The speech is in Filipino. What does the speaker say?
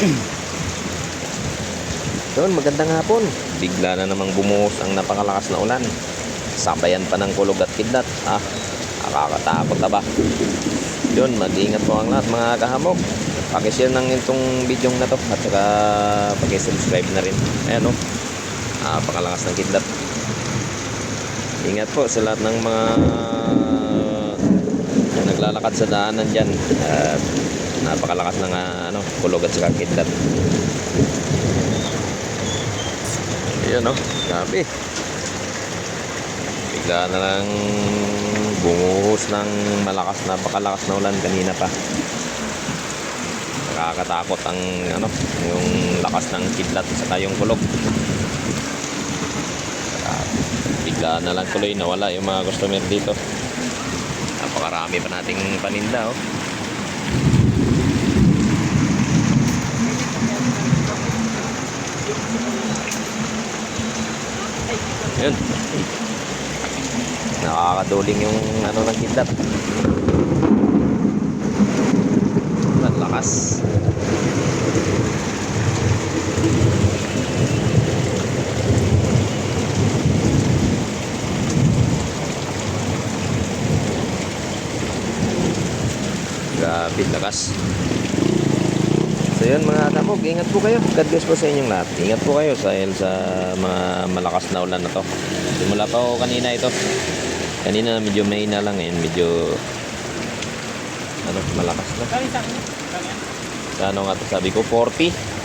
Yun, magandang hapon. Bigla na namang bumuhos ang napakalakas na ulan. Sabayan pa ng kulog at kidlat. Ah, nakakatakot na ba? Yun, mag-iingat po ang lahat mga kahamog. Pakishare ng itong video na to at saka pakisubscribe na rin. Ayan o, napakalakas ng kidlat. Ingat po sa lahat ng mga naglalakad sa daanan dyan. At napakalakas ng ah, ano, kulog at saka kidlat. Ayan o, grabe. Bigla na lang bumuhos ng malakas na napakalakas na ulan kanina pa. Nakakatakot ang ano, yung lakas ng kidlat at saka kulog. Bigla na lang tuloy nawala yung mga customer dito. Napakarami pa nating paninda oh. Yun. Nakakaduling yung ano ng kidlat. Ang lakas. Grabe lakas. So yun mga kamog, ingat po kayo. God bless po sa inyong lahat. Ingat po kayo sa, sa mga malakas na ulan na to. Simula pa ako kanina ito. Kanina medyo may na lang ngayon, medyo ano, malakas na. Sa ano nga to, sabi ko 40.